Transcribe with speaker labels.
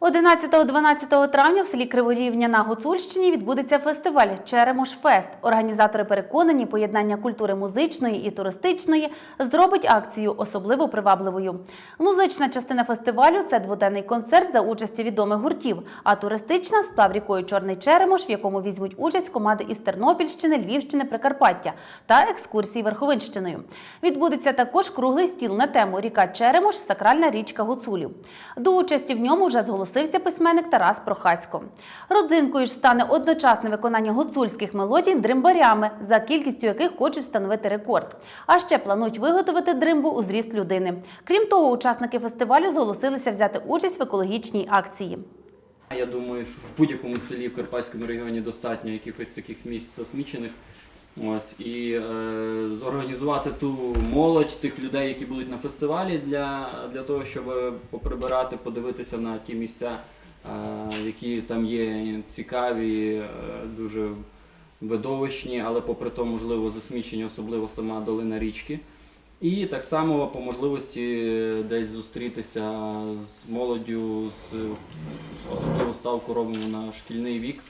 Speaker 1: 11-12 травня в селі Криворівня на Гуцульщині відбудеться фестиваль Черемош Фест. Організатори переконані, поєднання культури музичної і туристичної зробить акцію особливо привабливою. Музична частина фестивалю це дводенний концерт за участі відомих гуртів, а туристична сплав рікою Чорний Черемош, в якому візьмуть участь команди із Тернопільщини, Львівщини, Прикарпаття та екскурсії Верховинщиною. Відбудеться також круглий стіл на тему Ріка Черемош, сакральна річка Гуцулів. До участі в ньому вже зголосився письменник Тарас Прохасько. Родзинкою ж стане одночасне виконання гуцульських мелодій дримбарями, за кількістю яких хочуть встановити рекорд. А ще планують виготовити дримбу у зріст людини. Крім того, учасники фестивалю зголосилися взяти участь в екологічній акції.
Speaker 2: Я думаю, що в будь-якому селі в Карпатському регіоні достатньо якихось таких місць засмічених. Ось і е, зорганізувати ту молодь тих людей, які будуть на фестивалі, для, для того, щоб поприбирати, подивитися на ті місця, е, які там є цікаві, е, дуже видовищні, але попри то, можливо, засмічені, особливо сама долина річки. І так само по можливості десь зустрітися з молоддю, з особливо ставку робимо на шкільний вік,